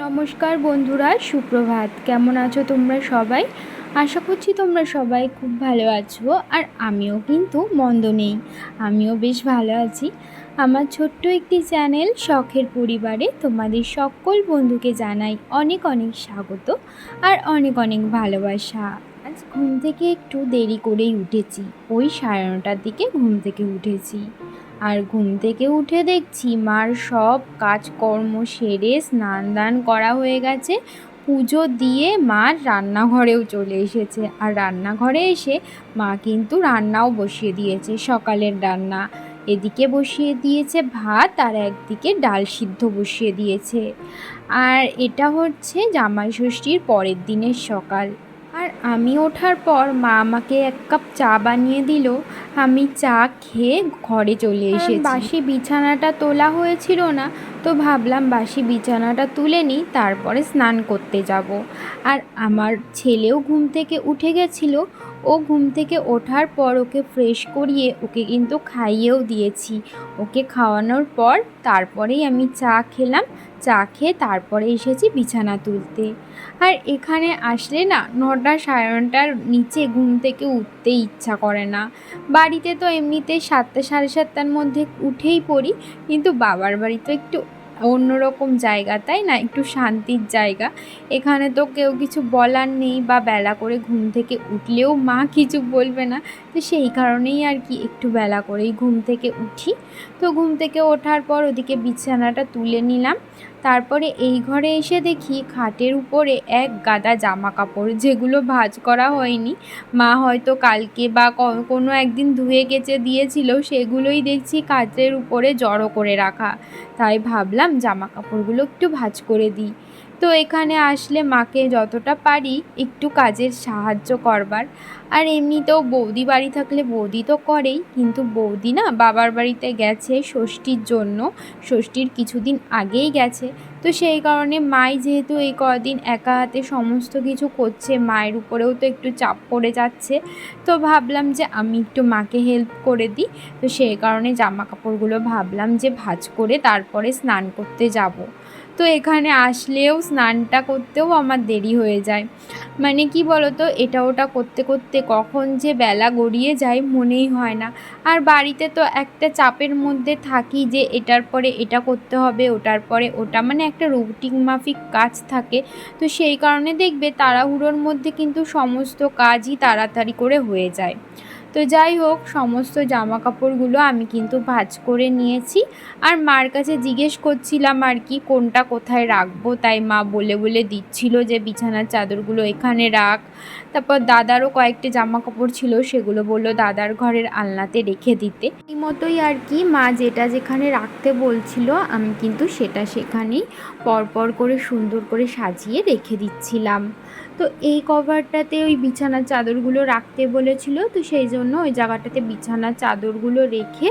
নমস্কার বন্ধুরা, সুপ্রভাত। কেমন আছো তোমরা সবাই? আশা করছি তোমরা সবাই খুব ভালো আছো আর আমিও কিন্তু মন্দ নেই। আমিও বেশ ভালো আছি। আমার ছোট্ট একটি চ্যানেল শখের পরিবারে তোমাদের সকল বন্ধুকে জানাই অনেক অনেক স্বাগত আর অনেক অনেক ভালোবাসা। আজ ঘুম থেকে একটু দেরি করেই উঠেছি। ওই সাড়ে নটার দিকে ঘুম থেকে উঠেছি। আর ঘুম থেকে উঠে দেখছি মার সব কাজকর্ম সেরে স্নান দান করা হয়ে গেছে। পুজো দিয়ে মা রান্নাঘরেও চলে এসেছে। আর রান্নাঘরে এসে মা কিন্তু রান্নাও বসিয়ে দিয়েছে। সকালের রান্না এদিকে বসিয়ে দিয়েছে ভাত আর একদিকে ডাল সিদ্ধ বসিয়ে দিয়েছে। আর এটা হচ্ছে জামাই ষষ্ঠীর পরের দিনের সকাল। আর আমি ওঠার পর মা আমাকে এক কাপ চা বানিয়ে দিল। আমি চা খেয়ে ঘরে চলে এসে বাসি বিছানাটা তোলা হয়েছিল না তো ভাবলাম বাসি বিছানাটা তুলে নিই তারপরে স্নান করতে যাব। আর আমার ছেলেও ঘুম থেকে উঠে গেছিল ও ঘুম থেকে ওঠার পর ওকে ফ্রেশ করিয়ে ওকে কিন্তু খাইয়েও দিয়েছি। ওকে খাওয়ানোর পর তারপরেই আমি চা খেলাম। চা খেয়ে তারপরে এসেছি বিছানা তুলতে। আর এখানে আসলে না, নটা সাড়ে নটার নিচে ঘুম থেকে উঠতে ইচ্ছা করে না। বাড়িতে তো এমনিতে সাতটা সাড়ে সাতটার মধ্যে উঠেই পড়ি, কিন্তু বাবার বাড়ি তো একটু অন্যরকম জায়গা, তাই না? একটু শান্তির জায়গা। এখানে তো কেউ কিছু বলার নেই বা বেলা করে ঘুম থেকে উঠলেও মা কিছু বলবে না। তো সেই কারণেই আর কি একটু বেলা করেই ঘুম থেকে উঠি। তো ঘুম থেকে ওঠার পর ওদিকে বিছানাটা তুলে নিলাম। তারপরে এই ঘরে এসে দেখি খাটের উপরে এক গাদা জামা কাপড় যেগুলো ভাজ করা হয়নি। মা হয়তো কালকে বা কোনো একদিন ধুয়ে কেচে দিয়েছিল, সেগুলোই দেখছি খাটের উপরে জড়ো করে রাখা। তাই ভাবলাম জামা কাপড়গুলো একটু ভাজ করে দিই। তো এখানে আসলে মাকে যতটা পারি একটু কাজের সাহায্য করবার। আর এমনিতেও বৌদি বাড়ি থাকলে বৌদি তো করেই, কিন্তু বৌদি না বাবার বাড়িতে গেছে ষষ্ঠীর জন্য। ষষ্ঠীর কিছুদিন আগেই গেছে। তো সেই কারণে মাই যেহেতু এই কদিন একা হাতে সমস্ত কিছু করছে, মায়ের উপরেও তো একটু চাপ পড়ে যাচ্ছে, তো ভাবলাম যে আমি একটু মাকে হেল্প করে দিই। তো সেই কারণে জামা কাপড়গুলো ভাবলাম যে ভাজ করে তারপরে স্নান করতে যাব। তো এখানে আসলেও স্নানটা করতেও আমার দেরি হয়ে যায়। মানে কি বলতো, এটা ওটা করতে করতে কখন যে বেলা গড়িয়ে যায় মনেই হয় না। আর বাড়িতে তো একটা চাপের মধ্যে থাকি যে এটার পরে এটা করতে হবে, ওটার পরে ওটা। মানে একটা রুটিন মাফিক কাজ থাকে। তো সেই কারণে দেখবে তাড়াহুড়োর মধ্যে কিন্তু সমস্ত কাজই তাড়াতাড়ি করে হয়ে যায়। তো যাই হোক, সমস্ত জামা কাপড়গুলো আমি কিন্তু ভাজ করে নিয়েছি। আর মার কাছে জিজ্ঞেস করছিলাম আর কি, কোনটা কোথায় রাখব? তাই মা বলে বলে দিচ্ছিল যে, বিছানার চাদরগুলো এখানে রাখ। তারপর দাদারও কয়েকটি জামা কাপড় ছিল, সেগুলো বলল দাদার ঘরের আলনাতে রেখে দিতে। এই মতোই আর কি, মা যেটা যেখানে রাখতে বলছিল, আমি কিন্তু সেটা সেখানেই পরপর করে সুন্দর করে সাজিয়ে রেখে দিচ্ছিলাম। তো এই কভারটাতে ওই বিছানার চাদরগুলো রাখতে বলেছিল, তো সেই জন্য ওই জায়গাটাতে বিছানার চাদরগুলো রেখে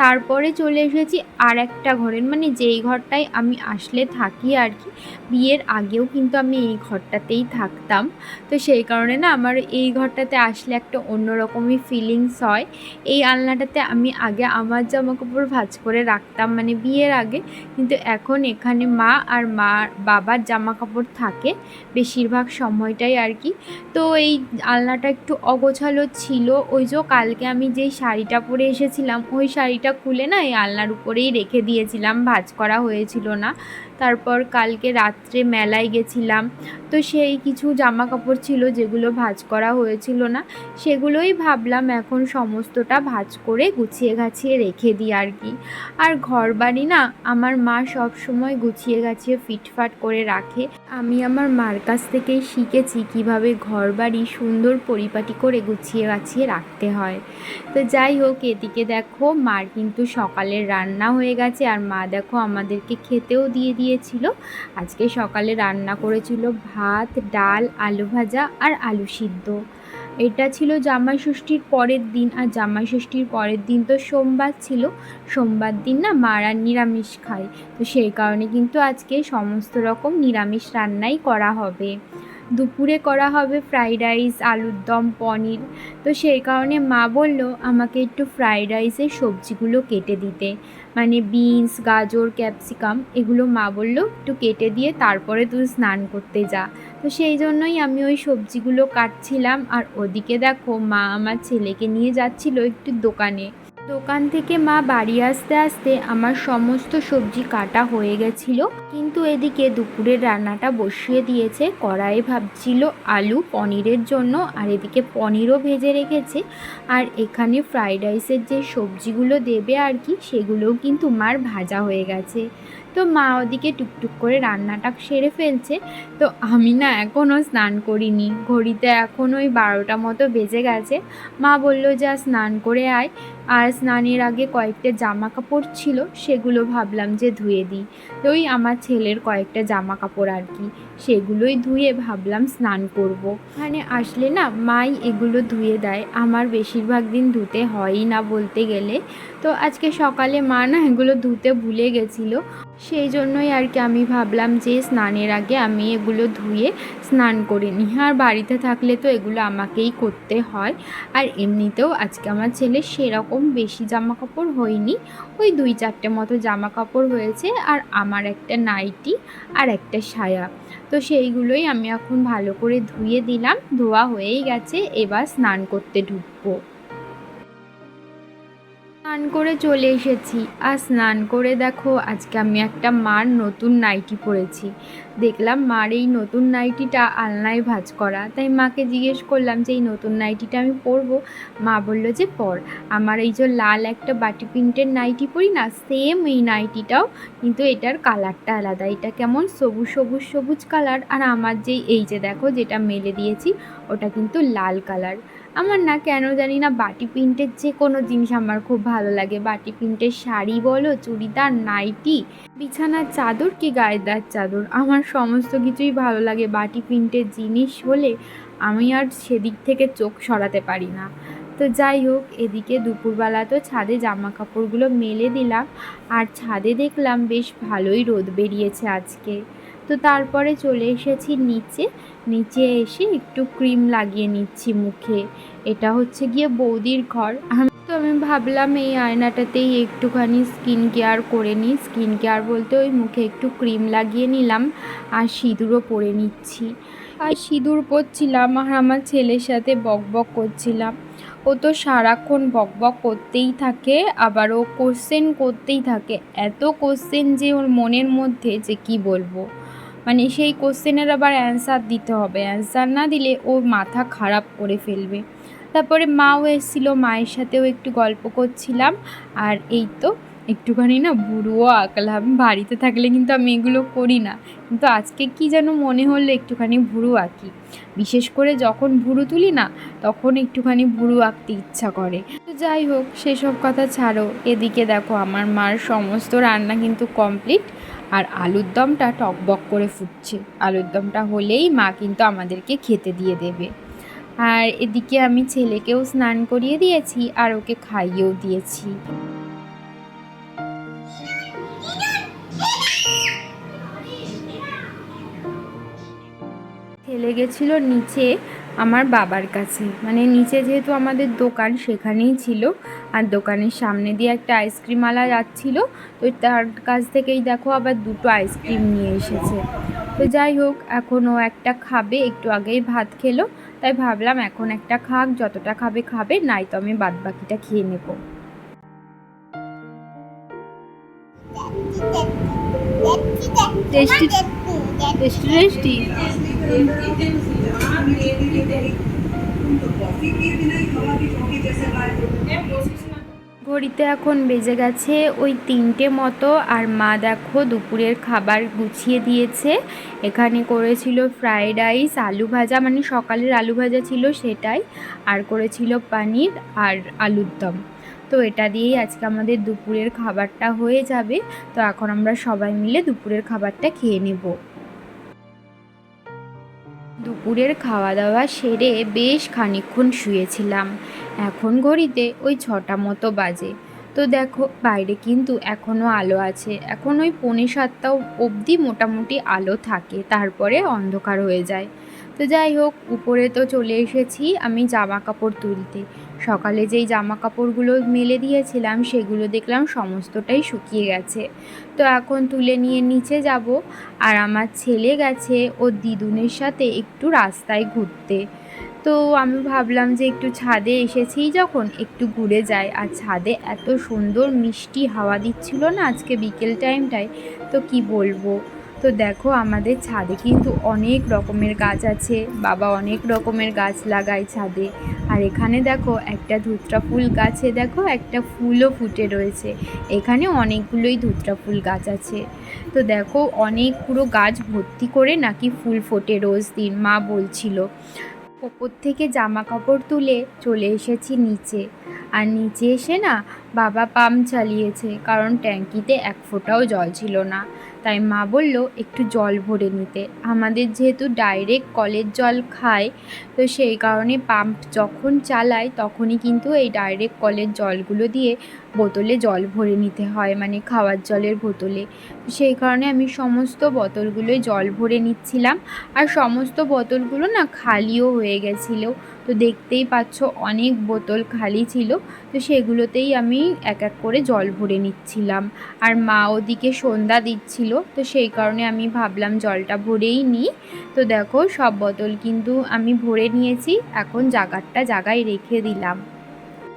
তারপরে চলে এসেছি আর একটা ঘরের মানে যেই ঘরটায় আমি আসলে থাকি আর কি, বিয়ের আগেও কিন্তু আমি এই ঘরটাতেই থাকতাম। তো সেই কারণে না আমার এই ঘরটাতে আসলে একটা অন্যরকমই ফিলিংস হয়। এই আলনাটাতে আমি আগে আমার জামা কাপড় ভাজ করে রাখতাম মানে বিয়ের আগে। কিন্তু এখন এখানে মা আর মা, বাবার জামা কাপড় থাকে বেশিরভাগ সময়টাই আর কি। তো এই আলনাটা একটু অগোছালো ছিল। ওই যে কালকে আমি যেই শাড়িটা পরে এসেছিলাম, ওই শাড়িটা খুলে না এই আলনার উপরেই রেখে দিয়েছিলাম ভাজ করা হয়েছিল না। তারপর কালকে রাত্রে মেলায় গেছিলাম। তো সেই কিছু জামা কাপড় ছিল যেগুলো ভাজ করা হয়েছিল না, সেগুলোই ভাবলাম এখন সমস্তটা ভাজ করে গুছিয়ে গাছিয়ে রেখে দিই আর কি। আর ঘর বাড়ি না, আমার মা সব সময় গুছিয়ে গাছিয়ে ফিটফাট করে রাখে। আমি আমার মার কাছ থেকেই শিখেছি কীভাবে ঘর বাড়ি সুন্দর পরিপাটি করে গুছিয়ে গাছিয়ে রাখতে হয়। তো যাই হোক, এদিকে দেখো মার কিন্তু সকালের রান্না হয়ে গেছে, আর মা দেখো আমাদেরকে খেতেও দিয়ে দিয়েছিল। আজকে সকালে রান্না করেছিল ভাত, ডাল, আলু ভাজা আর আলু সিদ্ধ। এটা ছিল জামাই ষষ্ঠীর পরের দিন আর জামাই ষষ্ঠীর পরের দিন তো সোমবার ছিল। সোমবার দিন না মারা নিরামিষ খায়। তো সেই কারণে কিন্তু আজকে সমস্ত রকম নিরামিষ রান্নাই করা হবে। দুপুরে করা হবে ফ্রাইড রাইস, আলুর দম, পনির। তো সেই কারণে মা বলল, আমাকে একটু ফ্রাইড রাইসের সবজিগুলো কেটে দিতে। মানে বিনস গাজর ক্যাপসিকাম এগুলো মা বলল, একটু কেটে দিয়ে তারপরে তুই স্নান করতে যা। তো সেই জন্যই আমি ওই সবজিগুলো কাটছিলাম। আর ওদিকে দেখো মা আমার ছেলেকে নিয়ে যাচ্ছিল একটু দোকানে। দোকান থেকে মা বাড়ি আসতে আসতে আমার সমস্ত সবজি কাটা হয়ে গেছিল। কিন্তু এদিকে দুপুরের রান্নাটা বসিয়ে দিয়েছে। কড়াই ভাবছিল আলু পনিরের জন্য আর এদিকে পনিরও ভেজে রেখেছে। আর এখানে ফ্রাইড রাইসের যে সবজিগুলো দেবে আর কি, সেগুলোও কিন্তু মার ভাজা হয়ে গেছে। তো মা ওদিকে টুকটুক করে রান্নাটা সেরে ফেলছে। তো আমি না এখনও স্নান করিনি। ঘড়িতে এখন ওই বারোটা মতো বেজে গেছে। মা বলল, যা স্নান করে আয়। আর স্নানের আগে কয়েকটা জামা কাপড় ছিল, সেগুলো ভাবলাম যে ধুয়ে দিই। তো ওই আমার ছেলের কয়েকটা জামা কাপড় আর কি, সেগুলোই ধুয়ে ভাবলাম স্নান করব। এখানে আসলে না, মাই এগুলো ধুয়ে দেয়। আমার বেশিরভাগ দিন ধুতে হয়ই না বলতে গেলে। তো আজকে সকালে মা না এগুলো ধুতে ভুলে গেছিল। সেই জন্যই আর কি আমি ভাবলাম যে স্নানের আগে আমি এগুলো ধুয়ে স্নান করে নিই। আর বাড়িতে থাকলে তো এগুলো আমাকেই করতে হয়। আর এমনিতেও আজকে আমার ছেলে সেরকম বেশি জামা কাপড় হয়নি। ওই দুই চারটে মতো জামা কাপড় হয়েছে আর আমার একটা নাইটি আর একটা সায়া। তো সেইগুলোই আমি এখন ভালো করে ধুয়ে দিলাম। ধোয়া হয়েই গেছে। এবার স্নান করতে ঢুকবো। স্নান করে চলে এসেছি। আর স্নান করে দেখো, আজকে আমি একটা মার নতুন নাইটি পরেছি। দেখলাম মার এই নতুন নাইটিটা আলনায় ভাজ করা। তাই মাকে জিজ্ঞেস করলাম যে, এই নতুন নাইটিটা আমি পরবো? মা বলল যে, পর। আমার এই যে লাল একটা বাটি প্রিন্টের নাইটি পরি না, সেম এই নাইটিটাও, কিন্তু এটার কালারটা আলাদা। এটা কেমন সবুজ সবুজ সবুজ কালার। আর আমার যেই, এই যে দেখো, যেটা মেলে দিয়েছি, ওটা কিন্তু লাল কালার। আমার না কেন জানি না বাটি প্রিন্টের যে কোনো জিনিস আমার খুব ভালো লাগে। বাটি প্রিন্টের শাড়ি বলো, চুড়িদার, নাইটি, বিছানার চাদর কি গায়েদার চাদর? আমার সমস্ত কিছুই ভালো লাগে বাটি প্রিন্টের জিনিস হলে আমি আর সেদিক থেকে চোখ সরাতে পারি না। তো যাই হোক, এদিকে দুপুরবেলা তো ছাদে জামা কাপড়গুলো মেলে দিলাম। আর ছাদে দেখলাম বেশ ভালোই রোদ বেরিয়েছে আজকে। তো তারপরে চলে এসেছি নিচে। নিচে এসে একটু ক্রিম লাগিয়ে নিচ্ছি মুখে। এটা হচ্ছে গিয়ে বৌদির ঘর। আমি তো, আমি ভাবলাম এই আয়নাটাতেই একটুখানি স্কিন কেয়ার করে নিই। স্কিন কেয়ার বলতে ওই মুখে একটু ক্রিম লাগিয়ে নিলাম আর সিঁদুরও পরে নিচ্ছি। আর সিঁদুর পরছিলাম আর আমার ছেলের সাথে বক বক করছিলাম। ও তো সারাক্ষণ বক বক করতেই থাকে, আবার ও কোশ্চেন করতেই থাকে। এত কোশ্চেন যে ওর মনের মধ্যে যে কি বলব? মানে সেই কোশ্চেনের আবার অ্যান্সার দিতে হবে। অ্যান্সার না দিলে ও মাথা খারাপ করে ফেলবে। তারপরে মাও এসেছিল, মায়ের সাথেও একটু গল্প করছিলাম। আর এই তো একটুখানি না বুড়োও আঁকলাম। বাড়িতে থাকলে কিন্তু আমি এগুলো করি না। কিন্তু আজকে কি যেন মনে হলো একটুখানি ভুরু আঁকি। বিশেষ করে যখন ভুরু তুলি না, তখন একটুখানি ভুরু আঁকতে ইচ্ছা করে। তো যাই হোক, সেসব কথা ছাড়ো। এদিকে দেখো, আমার মার সমস্ত রান্না কিন্তু কমপ্লিট আর আলুর দমটা টকবক করে ফুটছে। আলুর দমটা হলেই মা কিন্তু আমাদেরকে খেতে দিয়ে দেবে। আর এদিকে আমি ছেলেকেও স্নান করিয়ে দিয়েছি আর ওকে খাইয়েও দিয়েছি। ছেলে গেছিল নিচে আমার বাবার কাছে মানে নিচে যেহেতু আমাদের দোকান সেখানেই ছিল আর দোকানের সামনে দিয়ে একটা আইসক্রিমওয়ালা যাচ্ছিল তো তার কাছ থেকেই দেখো আবার দুটো আইসক্রিম নিয়ে এসেছে তো যাই হোক এখন ও একটা খাবে একটু আগেই ভাত খেলো তাই ভাবলাম এখন একটা খাক যতটা খাবে খাবে নাই তো আমি বাদ বাকিটা খেয়ে নেব টেস্টি টেস্টি টেস্টি ঘড়িতে এখন বেজে গেছে ওই তিনটে মতো আর মা দেখো দুপুরের খাবার গুছিয়ে দিয়েছে। এখানে করেছিল ফ্রায়েড রাইস আলু ভাজা মানে সকালের আলু ভাজা ছিল সেটাই, আর করেছিল পানির আর আলুর দম। তো এটা দিয়েই আজকে আমাদের দুপুরের খাবারটা হয়ে যাবে। তো এখন আমরা সবাই মিলে দুপুরের খাবারটা খেয়ে নেব। দুপুরের খাওয়া দাওয়া সেরে বেশ খানিক্ষণ শুয়েছিলাম। এখন ঘড়িতে ওই ছটা মতো বাজে। তো দেখো, বাইরে কিন্তু এখনও আলো আছে। এখন ওই পৌনে সাতটা অবধি মোটামুটি আলো থাকে, তারপরে অন্ধকার হয়ে যায়। তো যাই হোক, উপরে তো চলে এসেছি আমি জামা কাপড় তুলতে। সকালে যেই জামা কাপড়গুলো মেলে দিয়েছিলাম, সেগুলো দেখলাম সমস্তটাই শুকিয়ে গেছে। তো এখন তুলে নিয়ে নিচে যাব। আর আমার ছেলে গেছে ওর দিদুনের সাথে একটু রাস্তায় ঘুরতে। তো আমি ভাবলাম যে একটু ছাদে এসেছি যখন একটু ঘুরে যাই। আর ছাদে এত সুন্দর মিষ্টি হাওয়া দিচ্ছিল না আজকে বিকেল টাইমটায় তো কি বলব? তো দেখো আমাদের ছাদে কিন্তু অনেক রকমের গাছ আছে। বাবা অনেক রকমের গাছ লাগায় ছাদে। আর এখানে দেখো একটা ধুতরা ফুল গাছে দেখো একটা ফুলও ফুটে রয়েছে। এখানে অনেকগুলোই ধুতরা ফুল গাছ আছে। তো দেখো অনেক পুরো গাছ ভর্তি করে নাকি ফুল ফোটে রোজ দিন, মা বলছিল। ওপর থেকে জামা কাপড় তুলে চলে এসেছি নিচে। আর নিচে এসে না বাবা পাম্প চালিয়েছে, কারণ ট্যাঙ্কিতে এক ফোঁটাও জল ছিল না। তাই মা বলল, একটু জল ভরে নিতে। আমাদের যেহেতু ডাইরেক্ট কলের জল খায়, তো সেই কারণে পাম্প যখন চালায় তখনই কিন্তু এই ডাইরেক্ট কলের জলগুলো দিয়ে বোতলে জল ভরে নিতে হয় মানে খাওয়ার জলের বোতলে। সেই কারণে আমি সমস্ত বোতলগুলোই জল ভরে নিচ্ছিলাম। আর সমস্ত বোতলগুলো না খালিও হয়ে গেছিল। তো দেখতেই পাচ্ছ অনেক বোতল খালি ছিল, তো সেগুলোতেই আমি এক এক করে জল ভরে নিচ্ছিলাম। আর মা ওদিকে সন্ধ্যা দিচ্ছিল, তো সেই কারণে আমি ভাবলাম জলটা ভরেই নিই। তো দেখো সব বোতল কিন্তু আমি ভরে নিয়েছি, এখন জাগারটা জাগায় রেখে দিলাম।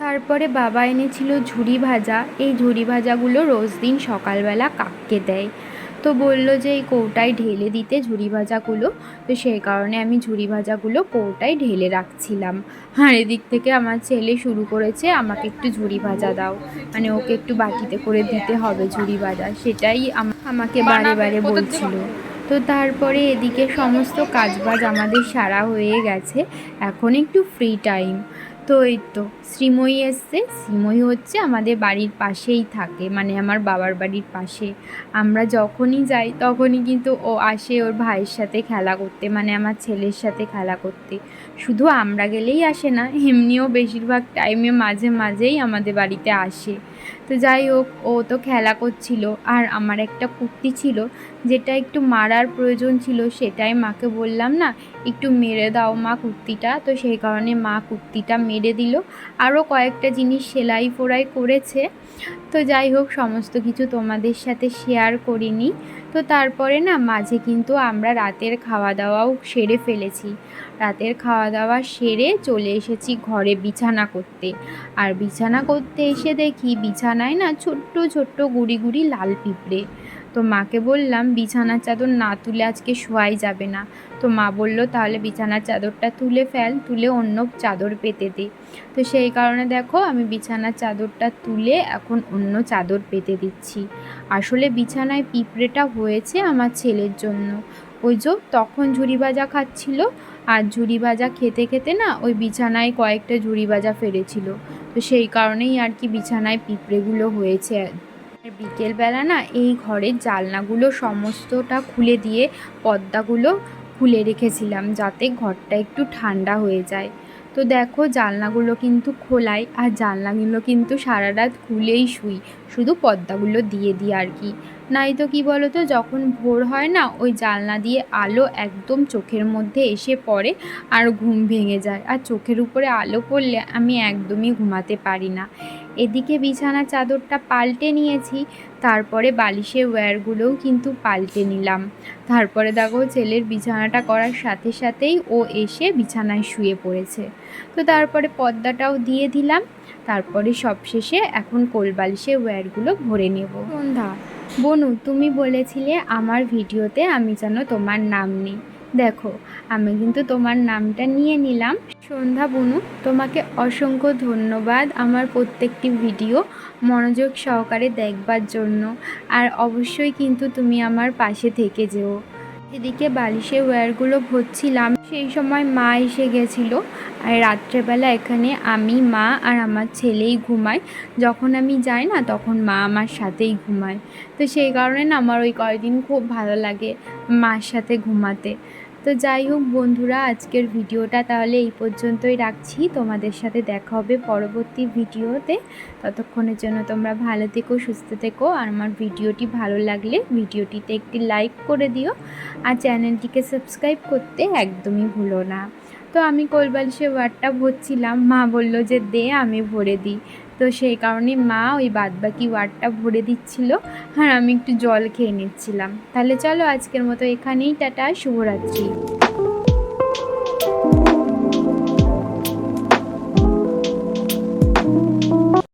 তারপরে বাবা এনেছিল ঝুড়ি ভাজা, এই ঝুড়ি ভাজাগুলো রোজ দিন সকালবেলা কাককে দেয়। তো বলল যে এই কৌটায় ঢেলে দিতে ঝুড়ি ভাজাগুলো। তো সেই কারণে আমি ঝুড়ি ভাজাগুলো কৌটায় ঢেলে রাখছিলাম। আর এদিক থেকে আমার ছেলে শুরু করেছে আমাকে একটু ঝুড়ি ভাজা দাও। মানে ওকে একটু বাটিতে করে দিতে হবে ঝুড়ি ভাজা সেটাই আমাকে বারে বারে বলছিল। তো তারপরে এদিকে সমস্ত কাজবাজ আমাদের সারা হয়ে গেছে। এখন একটু ফ্রি টাইম তো এই তো, শ্রীময়ী এসছে। শ্রীময়ী হচ্ছে আমাদের বাড়ির পাশেই থাকে মানে আমার বাবার বাড়ির পাশে। আমরা যখনই যাই, তখনই কিন্তু ও আসে ওর ভাইয়ের সাথে খেলা করতে মানে আমার ছেলের সাথে খেলা করতে। শুধু আমরা গেলেই আসে না, এমনিও বেশিরভাগ টাইমে মাঝে মাঝেই আমাদের বাড়িতে আসে। তো যাই হোক, ও তো খেলা করছিল। আর আমার একটা কুর্তি ছিল, যেটা একটু মারার প্রয়োজন ছিল, সেটাই মাকে বললাম না, একটু মেরে দাও মা কুর্তিটা তো সেই কারণে মা কুর্তিটা মেরে দিল। আরও কয়েকটা জিনিস সেলাই ফোড়াই করেছে। তো যাই হোক, সমস্ত কিছু তোমাদের সাথে শেয়ার করিনি। তো তারপরে না মাঝে কিন্তু আমরা রাতের খাওয়া দাওয়াও সেরে ফেলেছি। রাতের খাওয়া দাওয়া সেরে চলে এসেছি ঘরে বিছানা করতে। আর বিছানা করতে এসে দেখি বিছানায় না ছোট্ট ছোট্ট গুড়ি গুড়ি লাল পিঁপড়ে। তো মাকে বললাম, বিছানার চাদর না তুলে আজকে শোয়াই যাবে না। তো মা বলল, তাহলে বিছানার চাদরটা তুলে ফেল, তুলে অন্য চাদর পেতে দে। তো সেই কারণে দেখো, আমি বিছানার চাদরটা তুলে এখন অন্য চাদর পেতে দিচ্ছি। আসলে বিছানায় পিঁপড়েটা হয়েছে আমার ছেলের জন্য। ওই যে তখন ঝুড়ি ভাজা খাচ্ছিল, আর ঝুড়ি ভাজা খেতে খেতে না ওই বিছানায় কয়েকটা ঝুড়ি ভাজা ফেলেছিল। তো সেই কারণেই আর কি বিছানায় পিঁপড়েগুলো হয়েছে বিকেলবেলা না এই ঘরের জালনাগুলো সমস্তটা খুলে দিয়ে পর্দাগুলো খুলে রেখেছিলাম যাতে ঘরটা একটু ঠান্ডা হয়ে যায়। তো দেখো জানলাগুলো কিন্তু খোলাই আর জানলাগুলো কিন্তু সারা রাত খুলেই শুই, শুধু পর্দাগুলো দিয়ে দিই আর কি। নাই তো কী বলো তো যখন ভোর হয় না, ওই জানলা দিয়ে আলো একদম চোখের মধ্যে এসে পড়ে আর ঘুম ভেঙে যায়। আর চোখের উপরে আলো পড়লে আমি একদমই ঘুমাতে পারি না। এদিকে বিছানা চাদরটা পাল্টে নিয়েছি তারপরে বালিশের ওয়্যারগুলোও কিন্তু পাল্টে নিলাম। তারপরে দেখো ছেলের বিছানাটা করার সাথে সাথেই ও এসে বিছানায় শুয়ে পড়েছে। তো তারপরে পর্দাটাও দিয়ে দিলাম তারপরে সবশেষে এখন কোলবালিশের ওয়্যারগুলো ভরে নেব। সন্ধ্যা বনু তুমি বলেছিলে আমার ভিডিওতে আমি যেন তোমার নাম নিই। দেখো আমি কিন্তু তোমার নামটা নিয়ে নিলাম। সন্ধ্যা বনু, তোমাকে অসংখ্য ধন্যবাদ আমার প্রত্যেকটি ভিডিও মনোযোগ সহকারে দেখবার জন্য। আর অবশ্যই কিন্তু তুমি আমার পাশে থেকে যেও। এদিকে বালিশে ওয়্যারগুলো ভরছিলাম, সেই সময় মা এসে গেছিল। আর রাত্রেবেলা এখানে আমি, মা আর আমার ছেলেই ঘুমাই। যখন আমি যাই না, তখন মা আমার সাথেই ঘুমায়। তো সেই কারণে না, আমার ওই কয়দিন খুব ভালো লাগে মার সাথে ঘুমাতে। তো যাই হোক বন্ধুরা, আজকের ভিডিওটা তাহলে এই পর্যন্তই রাখছি। তোমাদের সাথে দেখা হবে পরবর্তী ভিডিওতে। ততক্ষণের জন্য তোমরা ভালো থেকো, সুস্থ থেকো। আর আমার ভিডিওটি ভালো লাগলে ভিডিওটিতে একটি লাইক করে দিও। আর চ্যানেলটিকে সাবস্ক্রাইব করতে একদমই ভুলো না। তো আমি কোলবালিশে ওয়ার্ডটা ভরছিলাম। মা বলল যে, দে, আমি ভরে দিই। তো সেই কারণে মা ওই বাদবাকি ওয়ার্ডটা ভরে দিচ্ছিল আর আমি একটু জল খেয়ে নিচ্ছিলাম। তাহলে চলো আজকের মতো এখানেই, টাটা, শুভরাত্রি।